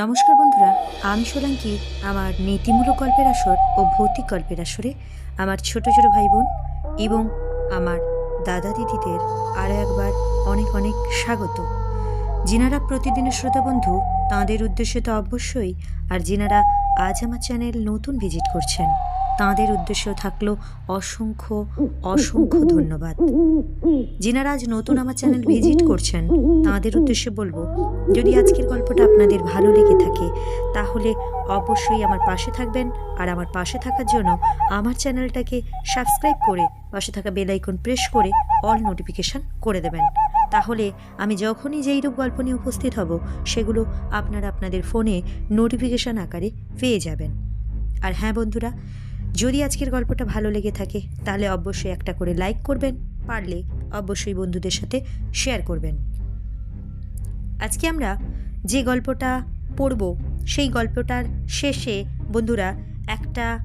নমস্কার বন্ধুরা, আমি সোলাঙ্কি, আমার নীতিমূলক গল্পের আসর ও ভৌতিক গল্পের আসরে আমার ছোট ছোট ভাই বোন এবং আমার দাদা দিদিদের আরও একবার অনেক অনেক স্বাগত। যিনারা প্রতিদিনের শ্রোতা বন্ধু, তাঁদের উদ্দেশ্যে তো অবশ্যই, আর যিনারা আজ আমার চ্যানেল নতুন ভিজিট করছেন তাঁদের উদ্দেশ্য থাকল অসংখ্য অসংখ্য ধন্যবাদ। যিনারা আজ নতুন আমার চ্যানেল ভিজিট করছেন, তাঁদের উদ্দেশ্যে বলব, যদি আজকের গল্পটা আপনাদের ভালো লেগে থাকে, তাহলে অবশ্যই আমার পাশে থাকবেন আর আমার পাশে থাকার জন্য আমার চ্যানেলটাকে সাবস্ক্রাইব করে পাশে থাকা বেল আইকন প্রেস করে অল নোটিফিকেশান করে দেবেন। তাহলে আমি যখনই যেইরূপ গল্প নিয়ে উপস্থিত হব, সেগুলো আপনারা আপনাদের ফোনে নোটিফিকেশান আকারে পেয়ে যাবেন। আর হ্যাঁ বন্ধুরা যদি আজকের গল্পটা ভালো লেগে থাকে, তাহলে অবশ্যই একটা করে লাইক করবেন, পারলে অবশ্যই বন্ধুদের সাথে শেয়ার করবেন। আজকে আমরা যে গল্পটা পড়ব, সেই গল্পটার শেষে বন্ধুরা একটা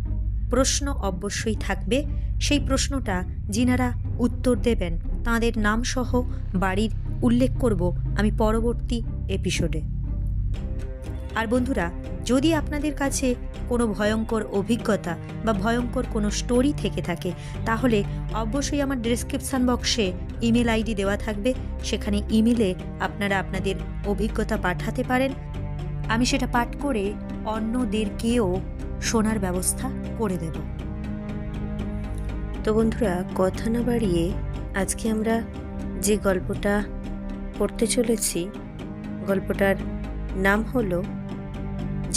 প্রশ্ন অবশ্যই থাকবে। সেই প্রশ্নটা যিনারা উত্তর দেবেন, তাঁদের নামসহ বাড়ির উল্লেখ করব আমি পরবর্তী এপিসোডে আর বন্ধুরা, যদি আপনাদের কাছে কোনো ভয়ঙ্কর অভিজ্ঞতা বা ভয়ঙ্কর কোনো স্টোরি থেকে থাকে, তাহলে অবশ্যই আমার ডেসক্রিপশান বক্সে ইমেল আইডি দেওয়া থাকবে। সেখানে ইমেলে আপনারা আপনাদের অভিজ্ঞতা পাঠাতে পারেন। আমি সেটা পাঠ করে অন্যদেরকেও শোনার ব্যবস্থা করে দেব। তো বন্ধুরা, কথা না বাড়িয়ে আজকে আমরা যে গল্পটা পড়তে চলেছি, গল্পটার নাম হলো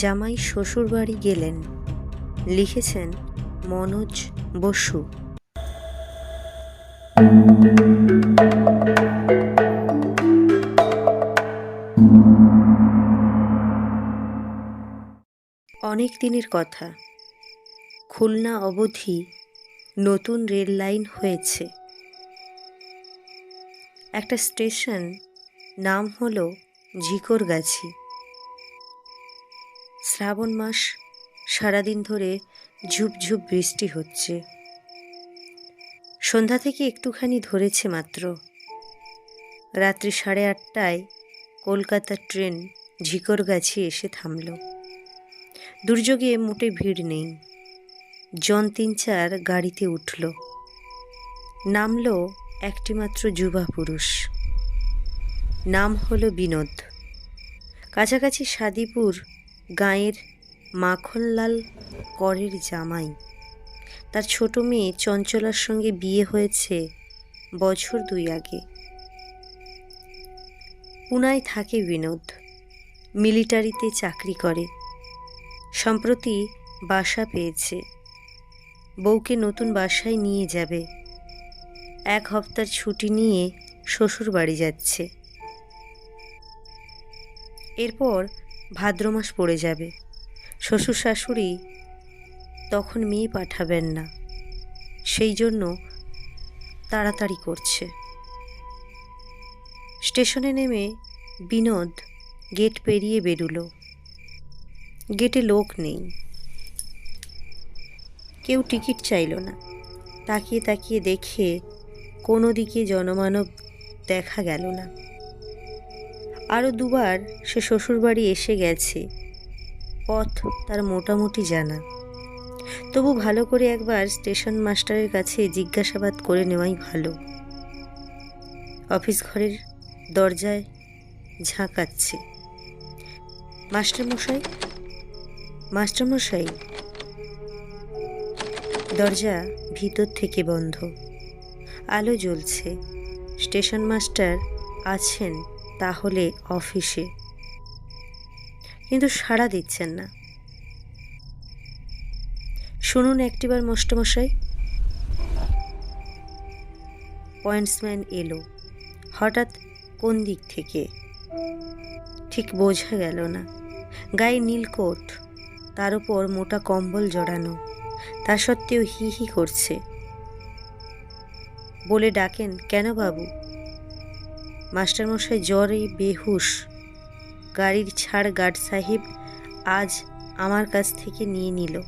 জামাই শ্বশুরবাড়ি গেলেন। লিখেছেন মনোজ বসু। অনেক দিনের কথা। খুলনা অবধি নতুন রেল লাইন হয়েছে। একটা স্টেশন নাম হলো ঝিকরগাছি। শ্রাবণ মাস সারাদিন ধরে ঝুপঝুপ বৃষ্টি হচ্ছে। সন্ধ্যা থেকে একটুখানি ধরেছে মাত্র। রাত্রি সাড়ে আটটায় কলকাতার ট্রেন ঝিকরগাছি এসে থামল। দুর্যোগে মোটে ভিড় নেই। জন তিন চার গাড়িতে উঠল। নামলো একটিমাত্র যুবা পুরুষ। নাম হলো বিনোদ। কাছাকাছি সাদিপুর গাঁয়ের মাখনলাল করের জামাই। তার ছোট মেয়ে চঞ্চলার সঙ্গে বিয়ে হয়েছে বছর দুই আগে। পুনায় থাকে বিনোদ, মিলিটারিতে চাকরি করে। সম্প্রতি বাসা পেয়েছে। বউকে নতুন বাসায় নিয়ে যাবে। এক হপ্তার ছুটি নিয়ে শ্বশুর বাড়ি যাচ্ছে। এরপর ভাদ্র মাস পড়ে যাবে। শ্বশুর শাশুড়ি তখন মেয়ে পাঠাবেন না। সেই জন্য তাড়াতাড়ি করছে। স্টেশনে নেমে বিনোদ গেট পেরিয়ে বেরুলো। গেটে লোক নেই। কেউ টিকিট চাইল না। তাকিয়ে তাকিয়ে দেখে কোনো দিকে জনমানব দেখা গেল না। আরও দুবার সে শ্বশুরবাড়ি এসে গেছে। পথ তার মোটামুটি জানা। তবু ভালো করে একবার স্টেশন মাস্টারের কাছে জিজ্ঞাসাবাদ করে নেওয়াই ভালো। অফিস ঘরের দরজায় ঝাঁকাচ্ছে। মাস্টারমশাই? মাস্টারমশাই? দরজা ভিতর থেকে বন্ধ। আলো জ্বলছে। স্টেশন মাস্টার আছেন তাহলে অফিসে। কিন্তু সাড়া দিচ্ছেন না। শুনুন একটিবার মাস্টারমশাই পয়েন্টসম্যান এলো। হঠাৎ কোন দিক থেকে? ঠিক বোঝা গেল না। গায়ে নীলকোট তার উপর মোটা কম্বল জড়ানো, তা সত্ত্বেও হি হি করছে। বলে ডাকেন, কেন বাবু? মাস্টারমশাই জ্বরে বেহুশ। গাড়ির ছাড় গার্ড সাহেব আজ আমার কাছ থেকে নিয়ে নিল।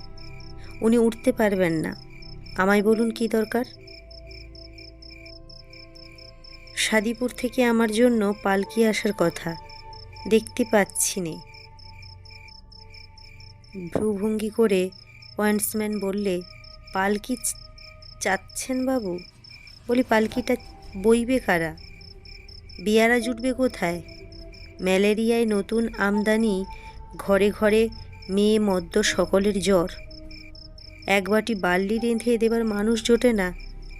উনি উঠতে পারবেন না। আমায় বলুন কি দরকার? সাদিপুর থেকে আমার জন্য পালকি আসার কথা। দেখতে পাচ্ছি নে। ভ্রুভঙ্গি করে পয়েন্টসম্যান বললে, পালকি চাচ্ছেন বাবু? বলি, পালকিটা বইবে কারা? বিয়ারা জুটবে কোথায়? ম্যালেরিয়ায় নতুন আমদানি, ঘরে ঘরে মেয়ে মদ্য সকলের জ্বর। এক বাটি বার্লি রেঁধে দেবার মানুষ জোটে না,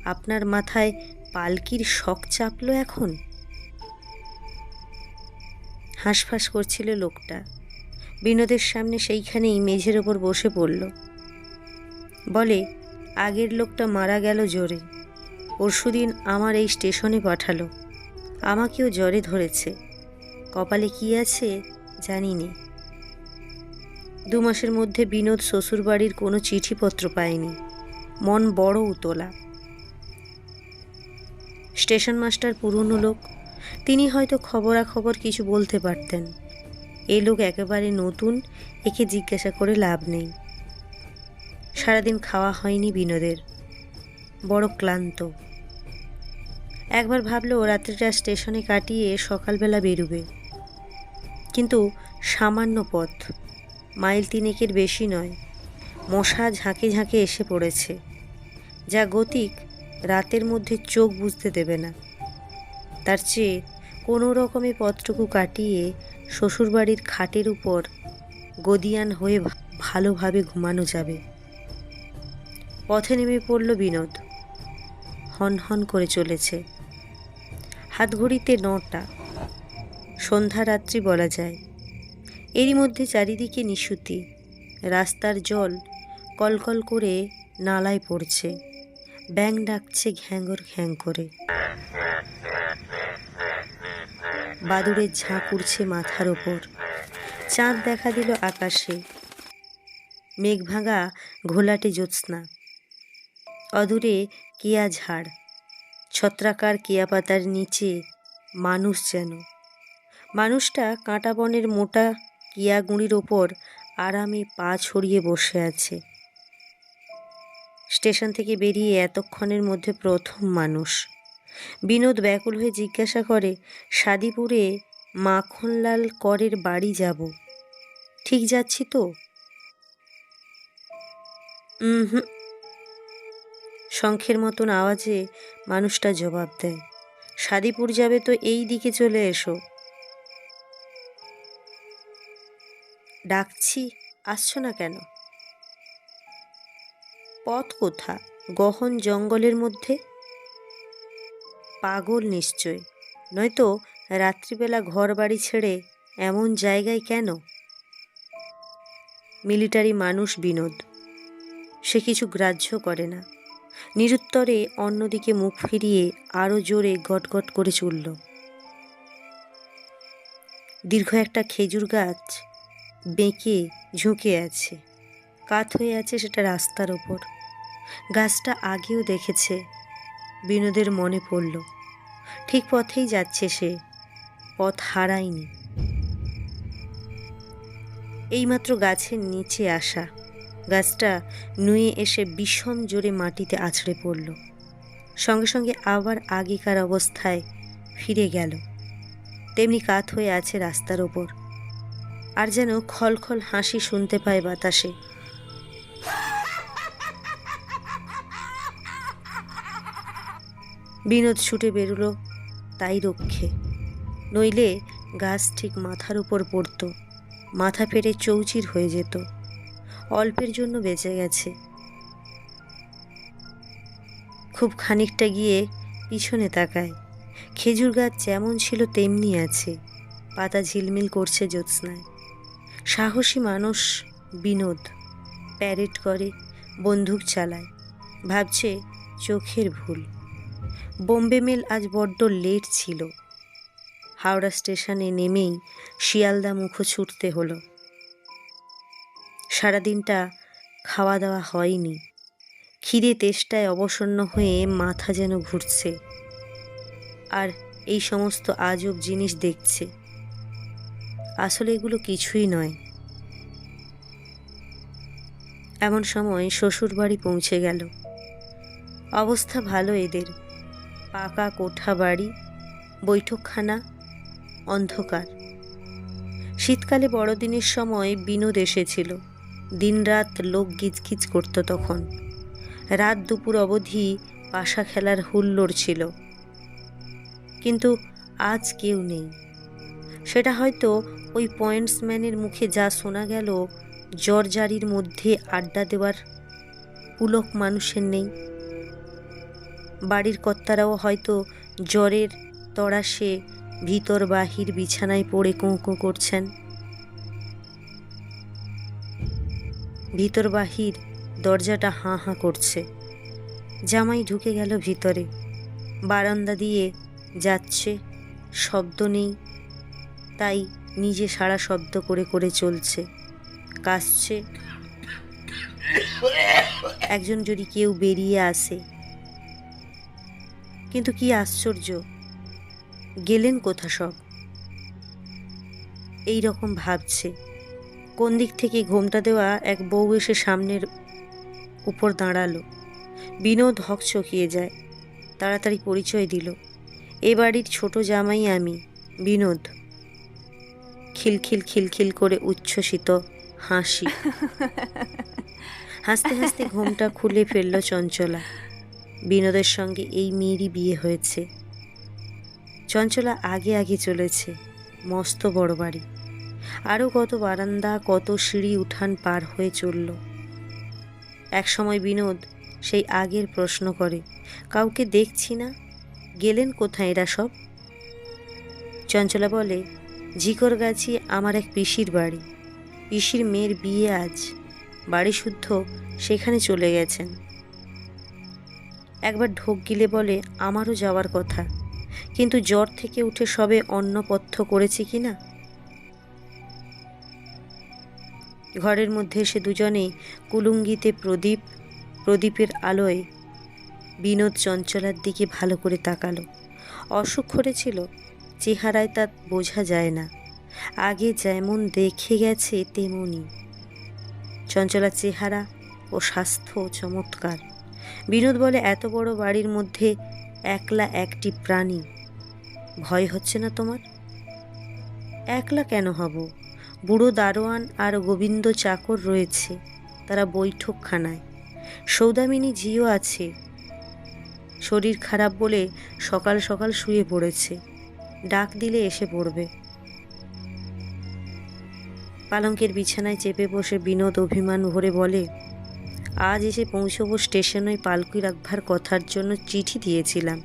আপনার মাথায় পালকির শখ চাপল এখন? হাঁসফাঁস করছিল লোকটা। বিনোদের সামনে সেইখানেই মেঝের ওপর বসে পড়ল। বলে, আগের লোকটা মারা গেল জোরে। পরশুদিন আমার এই স্টেশনে পাঠালো। আমাকেও জ্বরে ধরেছে। কপালে কি আছে জানি নে দু মাসের মধ্যে বিনোদ শ্বশুরবাড়ির কোনো চিঠিপত্র পায়নি। মন বড় উতলা। স্টেশন মাস্টার পুরনো লোক। তিনি হয়তো খবরাখবর কিছু বলতে পারতেন। এ লোক একেবারে নতুন, একে জিজ্ঞাসা করে লাভ নেই। সারাদিন খাওয়া হয়নি বিনোদের। বড় ক্লান্ত। একবার ভাবলো রাত্রিটা স্টেশনে কাটিয়ে সকালবেলা বেরুবে। কিন্তু সামান্য পথ, মাইল তিনেকের বেশি নয়, মশা ঝাঁকে ঝাঁকে এসে পড়েছে, যা গতিক রাতের মধ্যে চোখ বুঝতে দেবে না। তার চেয়ে কোনো রকমে পথটুকু কাটিয়ে শ্বশুরবাড়ির খাটের উপর গদিয়ান হয়ে ভালোভাবে ঘুমানো যাবে। পথে নেমে পড়ল বিনোদ হন হন করে চলেছে। হাতঘড়িতে নটা। সন্ধ্যা রাত্রি বলা যায়। এরই মধ্যে চারিদিকে নিশুতি। রাস্তার জল কলকল করে নালায় পড়ছে। ব্যাং ডাকছে ঘ্যাঙ্গর ঘ্যাং করে। বাদুড়ের ঝাঁক উড়ছে মাথার ওপর। চাঁদ দেখা দিল আকাশে। মেঘভাঙা ঘোলাটে জ্যোৎস্না। অদূরে কেয়া ঝাড়। ছত্রাকার কেয়া পাতার নিচে মানুষ যেন। মানুষটা কাঁটা বনের মোটা কিয়া গুঁড়ির ওপর আরামে পা ছড়িয়ে বসে আছে। স্টেশন থেকে বেরিয়ে এতক্ষণের মধ্যে প্রথম মানুষ। বিনোদ ব্যাকুল হয়ে জিজ্ঞাসা করে, সাদিপুরে মাখনলাল করের বাড়ি যাব? ঠিক যাচ্ছি তো? হুম শঙ্খের মতন আওয়াজে মানুষটা জবাব দেয়। সাদিপুর যাবে তো এই দিকে চলে এসো। ডাকছি, আসছো না কেন? পথ কোথা? গহন জঙ্গলের মধ্যে? পাগল নিশ্চয়। নয়তো রাত্রিবেলা ঘর বাড়ি ছেড়ে এমন জায়গায় কেন? মিলিটারি মানুষ বিনোদ। সে কিছু গ্রাহ্য করে না। নিরুত্তরে অন্যদিকে মুখ ফিরিয়ে আরও জোরে গটগট করে চলল। দীর্ঘ একটা খেজুর গাছ বেঁকে ঝুঁকে আছে, কাত হয়ে আছে সেটা রাস্তার ওপর। গাছটা আগেও দেখেছে, বিনোদের মনে পড়ল। ঠিক পথেই যাচ্ছে সে, পথ হারায়নি। এইমাত্র গাছের নিচে আসা গাছটা নুয়ে এসে বিষম জোরে মাটিতে আছড়ে পড়ল। সঙ্গে সঙ্গে আবার আগেকার অবস্থায় ফিরে গেল। তেমনি কাত হয়ে আছে রাস্তার ওপর। আর যেন খলখল হাসি শুনতে পায় বাতাসে। বিনোদ ছুটে বেরুলো তাই রক্ষে। নইলে গাছ ঠিক মাথার উপর পড়তো। মাথা ফেটে চৌচির হয়ে যেত। অল্পের জন্য বেঁচে গেছে। খুব খানিকটা গিয়ে পিছনে তাকায়। খেজুর গাছ যেমন ছিল তেমনি আছে। পাতা ঝিলমিল করছে জ্যোৎস্নায়। সাহসী মানুষ বিনোদ। প্যারেড করে, বন্দুক চালায়। ভাবছে চোখের ভুল। বোম্বে মেল আজ বড্ড লেট ছিল। হাওড়া স্টেশনে নেমেই শিয়ালদা মুখো ছুটতে হলো। সারাদিনটা খাওয়া দাওয়া হয়নি। খিদে তেষ্টায় অবসন্ন হয়ে মাথা যেন ঘুরছে। আর এই সমস্ত আজব জিনিস দেখছে। আসলে এগুলো কিছুই নয়। এমন সময় শ্বশুর বাড়ি পৌঁছে গেল। অবস্থা ভালো এদের। পাকা কোঠা বাড়ি, বৈঠকখানা, অন্ধকার। শীতকালে বড়দিনের সময় বিনোদ এসেছিল। দিনরাত লোক গিজগিজ করতো তখন। রাত দুপুর অবধি পাশা খেলার হুল্লোড় ছিল। কিন্তু আজ কেউ নেই। সেটা হয়তো ওই পয়েন্টসম্যানের মুখে যা শোনা গেল, জর্জারির মধ্যে আড্ডা দেওয়ার পুলক মানুষের নেই। বাড়ির কর্তারাও হয়তো জ্বরের তড়াসে ভিতর বাহির বিছানায় পড়ে কোঁ কোঁ করছেন। ভিতর বাহির দরজাটা হাঁ হাঁ করছে। জামাই ঢুকে গেল ভিতরে। বারান্দা দিয়ে যাচ্ছে, শব্দ নেই, তাই নিজে সারা শব্দ করে করে চলছে। কাশছে একজন যদি কেউ বেরিয়ে আসে। কিন্তু কি আশ্চর্য, গেলেন কোথা সব? এই রকম ভাবছে। কোন দিক থেকে ঘোমটা দেওয়া এক বউ এসে সামনের উপর দাঁড়াল। বিনোদ হক চকিয়ে যায়। তাড়াতাড়ি পরিচয় দিল। এ বাড়ির ছোট জামাই আমি, বিনোদ। খিলখিল খিলখিল করে উচ্ছ্বসিত হাসি। হাসতে হাসতে ঘুমটা খুলে ফেলল চঞ্চলা। বিনোদের সঙ্গে এই মেয়েরই বিয়ে হয়েছে। চঞ্চলা আগে আগে চলেছে। মস্ত বড় বাড়ি। আরও কত বারান্দা, কত সিঁড়ি উঠান পার হয়ে চলল। একসময় বিনোদ সেই আগের প্রশ্ন করে, কাউকে দেখছি না? গেলেন কোথায় এরা সব? চঞ্চলা বলে, ঝিকর গাছি আমার এক পিসির বাড়ি। পিসির মেয়ের বিয়ে আজ। বাড়ি শুদ্ধ সেখানে চলে গেছেন। একবার ঢোক গিলে বলে, আমারও যাওয়ার কথা। কিন্তু জ্বর থেকে উঠে সবে অন্নপথ্য করেছি কি না? ঘরের মধ্যে এসে দুজনে কুলুঙ্গিতে প্রদীপ, প্রদীপের আলোয় বিনোদ চঞ্চলার দিকে ভালো করে তাকালো। অসুখ করেছিল, চেহারায় তা বোঝা যায় না। আগে যেমন দেখে গেছে তেমনই চঞ্চলার চেহারা ও স্বাস্থ্য চমৎকার। বিনোদ বলে, এত বড় বাড়ির মধ্যে একলা একটি প্রাণী। ভয় হচ্ছে না তোমার? একলা কেন হব? বুড়ো দারোয়ান আর গোবিন্দ চাকর রয়েছে, তারা বৈঠকখানায়। সৌদামিনী ঝিও আছে, শরীর খারাপ বলে সকাল সকাল শুয়ে পড়েছে, ডাক দিলে এসে পড়বে। পালঙ্কের বিছানায় চেপে বসে বিনোদ অভিমান ভরে বলে, আজ এসে পৌঁছবো স্টেশনে পালকি রাখবার কথার জন্য চিঠি দিয়েছিলাম।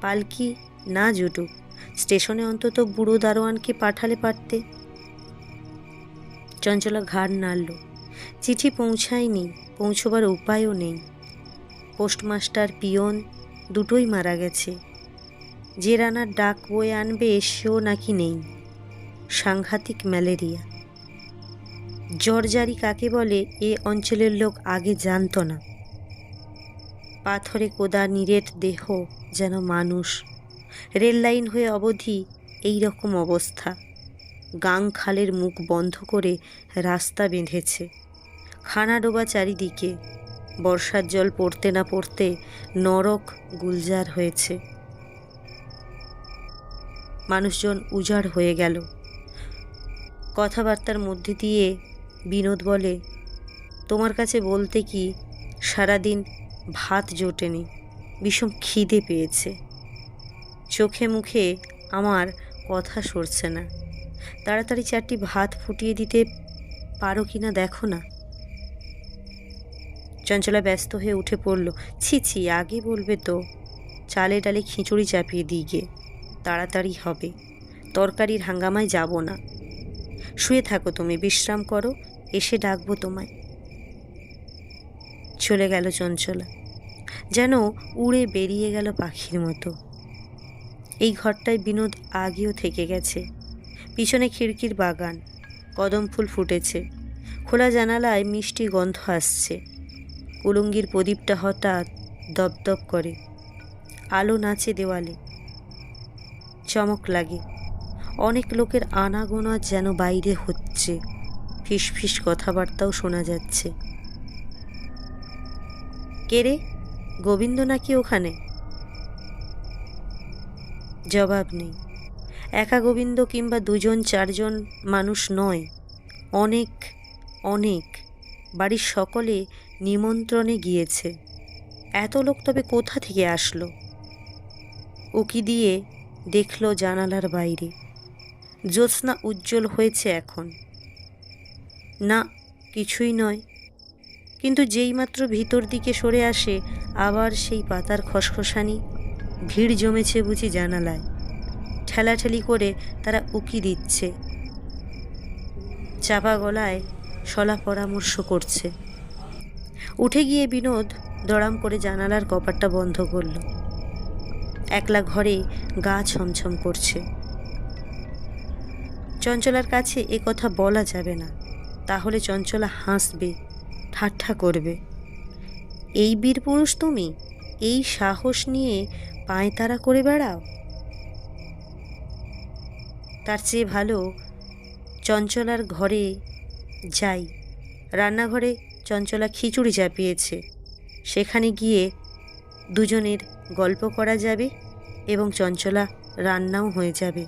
পালকি না জুটুক, স্টেশনে অন্তত বুড়ো দারোয়ানকে পাঠালে পারতে। চঞ্চলা ঘাড় নাড়ল। চিঠি পৌঁছায়নি, পৌঁছবার উপায়ও নেই। পোস্টমাস্টার পিয়ন দুটোই মারা গেছে। যে রানার ডাক বয়ে আনবে সেও নাকি নেই। সাংঘাতিক ম্যালেরিয়া। জর্জারি কাকে বলে এ অঞ্চলের লোক আগে জানতো না। পাথরে কোদা নিরেট দেহ যেন মানুষ। রেল লাইন হয়ে অবধি এই রকম অবস্থা। গাং খালের মুখ বন্ধ করে রাস্তা বেঁধেছে। খানা ডোবা চারিদিকে বর্ষার জল পড়তে না পড়তে নরক গুলজার হয়েছে। মানুষজন উজাড় হয়ে গেল। কথাবার্তার মধ্যে দিয়ে বিনোদ বলে, তোমার কাছে বলতে কি সারাদিন ভাত জোটেনি, বিষম খিদে পেয়েছে। চোখে মুখে আমার কথা সরছে না। তাড়াতাড়ি চারটি ভাত ফুটিয়ে দিতে পারো কি না দেখো না। চঞ্চলা ব্যস্ত হয়ে উঠে পড়ল। ছি ছি, আগে বলবে তো। চালে ডালে খিচুড়ি চাপিয়ে দিই গে। তাড়াতাড়ি হবে। তরকারির হাঙ্গামায় যাব না। শুয়ে থাকো তুমি, বিশ্রাম করো, এসে ডাকবো তোমায়। চলে গেল চঞ্চলা। যেন উড়ে বেরিয়ে গেল পাখির মতো। এই ঘরটায় বিনোদ আগেও থেকে গেছে। পিছনে খিড়কির বাগান, কদম ফুল ফুটেছে। খোলা জানালায় মিষ্টি গন্ধ আসছে। কুলুঙ্গির প্রদীপটা হঠাৎ দপদপ করে। আলো নাচে দেওয়ালে। চমক লাগে। অনেক লোকের আনাগোনা যেন বাইরে হচ্ছে। ফিসফিস কথাবার্তাও শোনা যাচ্ছে। কে রে? গোবিন্দ নাকি ওখানে? জবাব নেই। একা গোবিন্দ কিংবা দুজন, চারজন মানুষ নয়। অনেক অনেক। বাড়ির সকলে নিমন্ত্রণে গিয়েছে। এত লোক তবে কোথা থেকে আসলো? উকি দিয়ে দেখল জানালার বাইরে। জ্যোৎস্না উজ্জ্বল হয়েছে এখন। না, কিছুই নয়। কিন্তু যেইমাত্র ভিতর দিকে সরে আসে, আবার সেই পাতার খসখসানি। ভিড় জমেছে বুঝি জানালায়। ঠেলাঠেলি করে তারা উকি দিচ্ছে। চাপা গলায় শলা পরামর্শ করছে। উঠে গিয়ে বিনোদ দড়াম করে জানালার কপাটটা বন্ধ করল। একলা ঘরে গা ছমছম করছে। চঞ্চলার কাছে এ কথা বলা যাবে না, তাহলে চঞ্চলা হাসবে, ঠাট্টা করবে। এই বীর পুরুষ তুমি, এই সাহস নিয়ে পায়তারা করে বেড়াও। তার চেয়ে ভালো চঞ্চলার ঘরে যাই। রান্নাঘরে চঞ্চলা খিচুড়ি চাপিয়েছে। সেখানে গিয়ে দুজনের গল্প করা যাবে এবং চঞ্চলা রান্নাও হয়ে যাবে।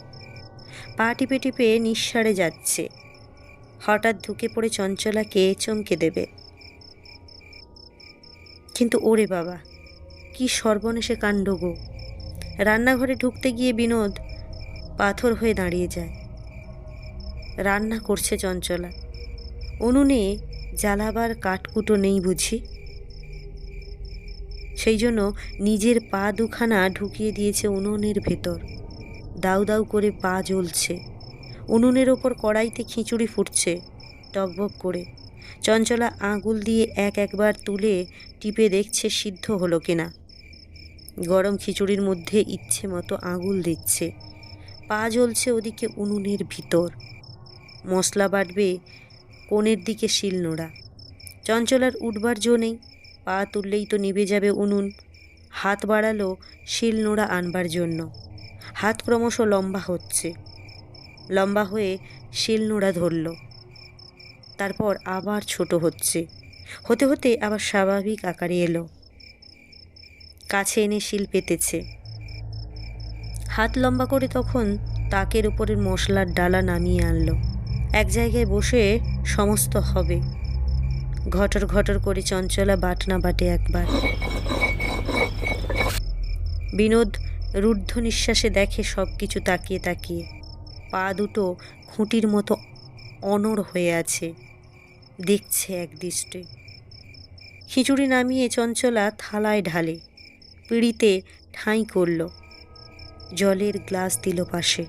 পা টিপে টিপে নিঃসারে যাচ্ছে। হঠাৎ ঢুকে পড়ে চঞ্চলাকে চমকে দেবে। কিন্তু ওরে বাবা, কি সর্বনেশে কাণ্ড গো। রান্নাঘরে ঢুকতে গিয়ে বিনোদ পাথর হয়ে দাঁড়িয়ে যায়। রান্না করছে চঞ্চলা। উনুনে জ্বালাবার কাঠকুটো নেই বুঝি? সেই জন্য নিজের পা দুখানা ঢুকিয়ে দিয়েছে উনুনের ভেতর। দাউ দাউ করে পা জ্বলছে। উনুনের ওপর কড়াইতে খিচুড়ি ফুটছে টকবক করে। চঞ্চলা আঙুল দিয়ে এক একবার তুলে টিপে দেখছে সিদ্ধ হলো কিনা। গরম খিচুড়ির মধ্যে ইচ্ছে মতো আঙুল দিচ্ছে। পা জ্বলছে ওদিকে উনুনের ভিতর। মশলা বাটবে কোণের দিকে শিল নোড়া চঞ্চলার উঠবার জো নেই, পা তুললেই তো নিভে যাবে উনুন। হাত বাড়ালো শিল নোড়া আনবার জন্য। হাত ক্রমশ লম্বা হচ্ছে। লম্বা হয়ে শিল নোড়া ধরল। তারপর আবার ছোট হচ্ছে। হতে হতে আবার স্বাভাবিক আকারে এলো। কাছে এনে শিল পেতেছে। হাত লম্বা করে তখন তাকের উপরের মশলার ডালা নামিয়ে আনলো। এক জায়গায় বসে সমস্ত হবে। ঘটর ঘটর করে চঞ্চলা বাটনা বাটে একবার। বিনোদ রুদ্ধ নিঃশ্বাসে দেখে সব কিছু তাকিয়ে তাকিয়ে। পা দুটো খুঁটির মতো অনড় হয়ে আছে। দেখছে এক দৃষ্টে। খিচুড়ি নামিয়ে চঞ্চলা থালায় ঢালে। পিঁড়িতে ঠাঁই করল। জলের গ্লাস দিল পাশে।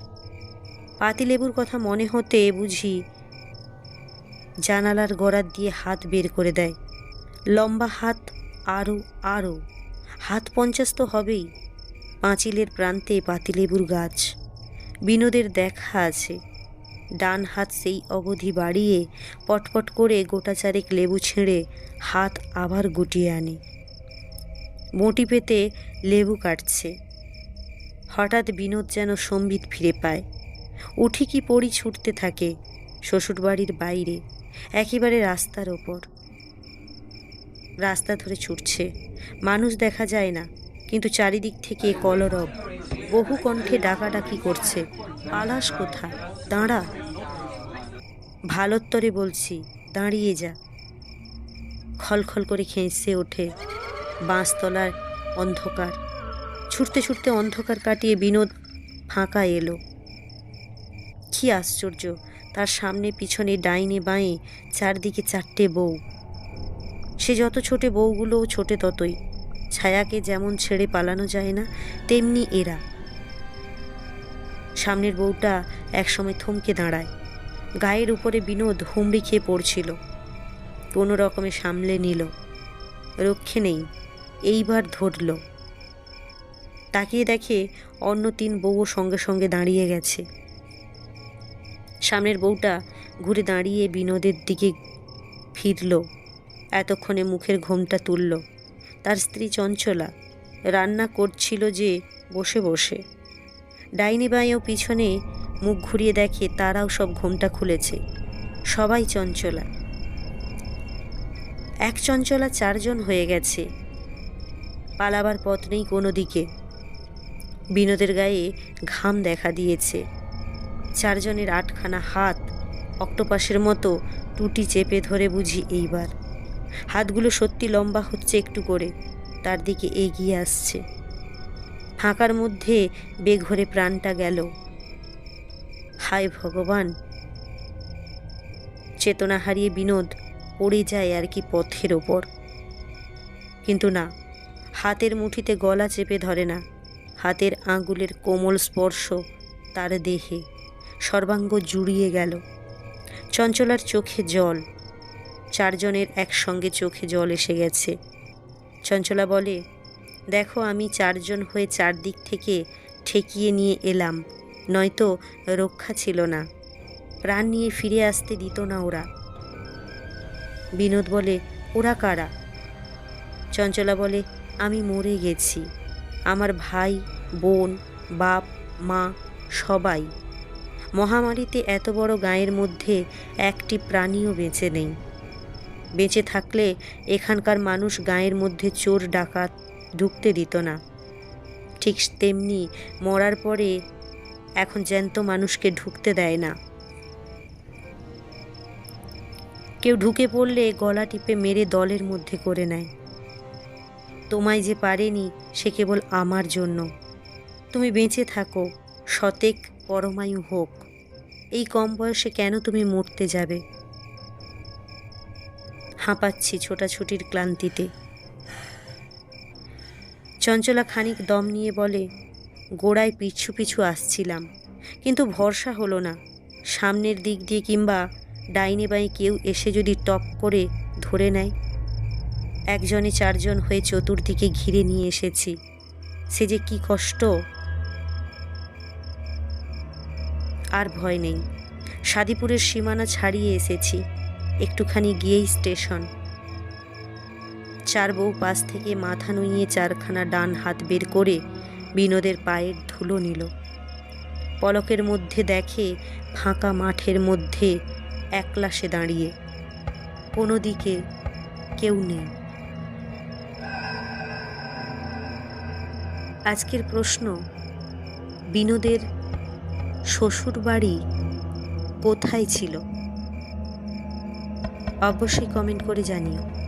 পাতিলেবুর কথা মনে হতে বুঝি জানালার গড়ার দিয়ে হাত বের করে দেয়। লম্বা হাত আরও আরও হাত পঞ্চাশ তো হবেই। পাঁচিলের প্রান্তে পাতিলেবুর গাছ, বিনোদের দেখা আছে। ডান হাত সেই অবধি বাড়িয়ে পটপট করে গোটা চারেক লেবু ছিঁড়ে হাত আবার গুটিয়ে আনে। বঁটি পেতে লেবু কাটছে। হঠাৎ বিনোদ যেন সম্বিত ফিরে পায়। উঠি কি পড়ি ছুটতে থাকে, শ্বশুরবাড়ির বাইরে, একেবারে রাস্তার ওপর। রাস্তা ধরে ছুটছে, মানুষ দেখা যায় না, কিন্তু চারিদিক থেকে কলরব। বহু কণ্ঠে ডাকাডাকি করছে, পালাস কোথা দাঁড়া। ভালোত্তরে বলছি, দাঁড়িয়ে যা। খলখল করে খেঁচে ওঠে বাঁশতলার অন্ধকার। ছুটতে ছুটতে অন্ধকার কাটিয়ে বিনোদ ফাঁকা এলো। কি আশ্চর্য, তার সামনে পিছনে ডাইনে বাঁয়ে চারদিকে চারটে বউ। সে যত ছোটে বউগুলোও ছোটে ততই। ছায়াকে যেমন ছেড়ে পালানো যায় না, তেমনি এরা। সামনের বউটা একসময় থমকে দাঁড়ায়। গায়ের উপরে বিনোদ হুমড়ি খেয়ে পড়ছিল। কোনো রকমে সামলে নিল। রক্ষে নেই, এইবার ধরল। তাকিয়ে দেখে অন্য তিন বউও সঙ্গে সঙ্গে দাঁড়িয়ে গেছে। সামনের বউটা ঘুরে দাঁড়িয়ে বিনোদের দিকে ফিরল। এতক্ষণে মুখের ঘোমটা তুলল। তার স্ত্রী চঞ্চলা রান্না করছিল যে বসে বসে। ডাইনি বাঁয়েও পিছনে মুখ ঘুরিয়ে দেখে তারাও সব ঘোমটা খুলেছে। সবাই চঞ্চলা। এক চঞ্চলা চারজন হয়ে গেছে। পালাবার পথ নেই কোনো দিকে। বিনোদের গায়ে ঘাম দেখা দিয়েছে। চারজনের আটখানা হাত অক্টোপাসের মতো টুটি চেপে ধরে বুঝি এইবার। হাতগুলো সত্যি লম্বা হচ্ছে একটু করে, তার দিকে এগিয়ে আসছে। ফাঁকার মধ্যে বেঘরে প্রাণটা গেল। হায় ভগবান! চেতনা হারিয়ে বিনোদ পড়ে যায় আর কি পথের ওপর। কিন্তু না, হাতের মুঠিতে গলা চেপে ধরে না। হাতের আঙুলের কোমল স্পর্শ তার দেহে সর্বাঙ্গ জুড়িয়ে গেল। চঞ্চলার চোখে জল, চারজনের একসঙ্গে চোখে জল এসে গেছে। চঞ্চলা বলে, দেখো, আমি চারজন হয়ে চারদিক থেকে ঠেকিয়ে নিয়ে এলাম, নয়তো রক্ষা ছিল না। প্রাণ নিয়ে ফিরে আসতে দিত না ওরা। বিনোদ বলে, ওরা কারা? চঞ্চলা বলে, আমি মরে গেছি। আমার ভাই, বোন, বাপ, মা, সবাই। মহামারীতে এত বড় গায়ের মধ্যে একটি প্রাণীও বেঁচে নেই। বেঁচে থাকলে এখানকার মানুষ গায়ের মধ্যে চোর, ডাকাত ঢুকতে দিত না। ঠিক তেমনি মরার পরে এখন জ্যান্ত মানুষকে ঢুকতে দেয় না। কেউ ঢুকে পড়লে গলা টিপে মেরে দলের মধ্যে করে নেয়। তোমায় যে পারেনি, সে কেবল আমার জন্য। তুমি বেঁচে থাকো শতেক পরমায়ু হোক। এই কম বয়সে কেন তুমি মরতে যাবে? হাঁপাচ্ছি ছোটাছুটির ক্লান্তিতে। চঞ্চলা খানিক দম নিয়ে বলে, গোড়ায় পিছু পিছু আসছিলাম, কিন্তু ভরসা হলো না। সামনের দিক দিয়ে কিংবা ডাইনে বাঁয়ে কেউ এসে যদি টপ করে ধরে নেয় একজনে চারজন হয়ে চতুর্দিকে ঘিরে নিয়ে এসেছি। সে যে কি কষ্ট। আর ভয় নেই। সাদিপুরের সীমানা ছাড়িয়ে এসেছি। একটুখানি গিয়েই স্টেশন। চার বউ পাশ থেকে মাথা নুইয়ে চারখানা ডান হাত বের করে বিনোদের পায়ের ধুলো নিল। পলকের মধ্যে দেখে ফাঁকা মাঠের মধ্যে একলা সে দাঁড়িয়ে। কোনো দিকে কেউ নেই। আজকের প্রশ্ন বিনোদের শ্বশুর বাড়ি কোথায় ছিল? অবশ্যই কমেন্ট করে জানিও।